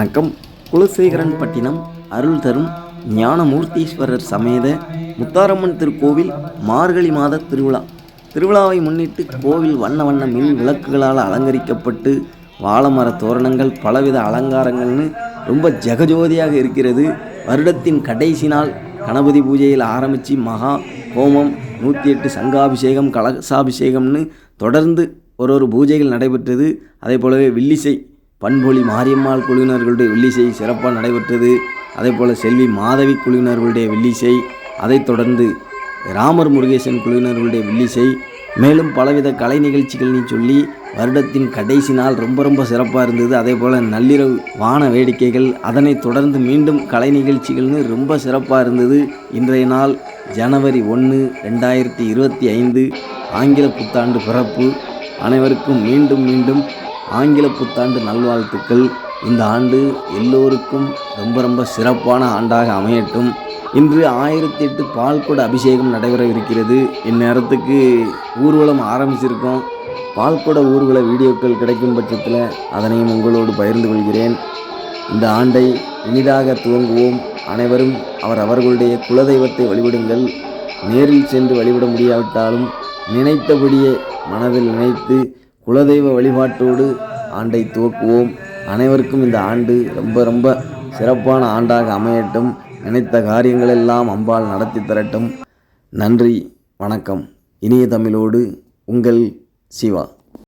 வணக்கம். குலசேகரன் பட்டினம் அருள் தரும் ஞானமூர்த்தீஸ்வரர் சமேத முத்தாரம்மன் திருக்கோவில் மார்கழி மாத திருவிழா. திருவிழாவை முன்னிட்டு கோவில் வண்ண வண்ண மின் விளக்குகளால் அலங்கரிக்கப்பட்டு வாழமர தோரணங்கள் பலவித அலங்காரங்கள்னு ரொம்ப ஜெகஜோதியாக இருக்கிறது. வருடத்தின் கடைசி நாள் கணபதி பூஜையில் ஆரம்பித்து மகா ஹோமம் நூற்றி எட்டு சங்காபிஷேகம் கலசாபிஷேகம்னு தொடர்ந்து ஒரு ஒரு பூஜைகள் நடைபெற்றது. அதே போலவே வில்லிசை பண்பொழி மாரியம்மாள் குழுவினர்களுடைய வில்லிசை சிறப்பாக நடைபெற்றது. அதே போல் செல்வி மாதவி குழுவினர்களுடைய வில்லிசை அதைத் தொடர்ந்து ராமர் முருகேசன் குழுவினர்களுடைய வில்லிசை மேலும் பலவித கலை நிகழ்ச்சிகள்னு சொல்லி வருடத்தின் கடைசி நாள் ரொம்ப ரொம்ப சிறப்பாக இருந்தது. அதே போல் நள்ளிரவு வான வேடிக்கைகள் அதனைத் தொடர்ந்து மீண்டும் கலை நிகழ்ச்சிகள்னு ரொம்ப சிறப்பாக இருந்தது. இன்றைய நாள் ஜனவரி ஒன்று ரெண்டாயிரத்தி இருபத்தி ஐந்து ஆங்கில புத்தாண்டு பிறப்பு. அனைவருக்கும் மீண்டும் மீண்டும் ஆங்கில புத்தாண்டு நல்வாழ்த்துக்கள். இந்த ஆண்டு எல்லோருக்கும் ரொம்ப ரொம்ப சிறப்பான ஆண்டாக அமையட்டும். இன்று ஆயிரத்தி எட்டு பால்குட அபிஷேகம் நடைபெற இருக்கிறது. இந்நேரத்துக்கு ஊர்வலம் ஆரம்பிச்சிருக்கோம். பால்குட ஊர்வல வீடியோக்கள் கிடைக்கும் பட்சத்தில் அதனையும் உங்களோடு பகிர்ந்து கொள்கிறேன். இந்த ஆண்டை இனிதாக துவங்குவோம். அனைவரும் அவர் அவர்களுடைய குலதெய்வத்தை வழிபடுங்கள். நேரில் சென்று வழிபட முடியாவிட்டாலும் நினைத்தபடியே மனதில் நினைத்து குலதெய்வ வழிபாட்டோடு ஆண்டை துவக்குவோம். அனைவருக்கும் இந்த ஆண்டு ரொம்ப ரொம்ப சிறப்பான ஆண்டாக அமையட்டும். நினைத்த காரியங்களெல்லாம் அம்பாள் நடத்தி தரட்டும். நன்றி வணக்கம். இனிய தமிழோடு உங்கள் சிவா.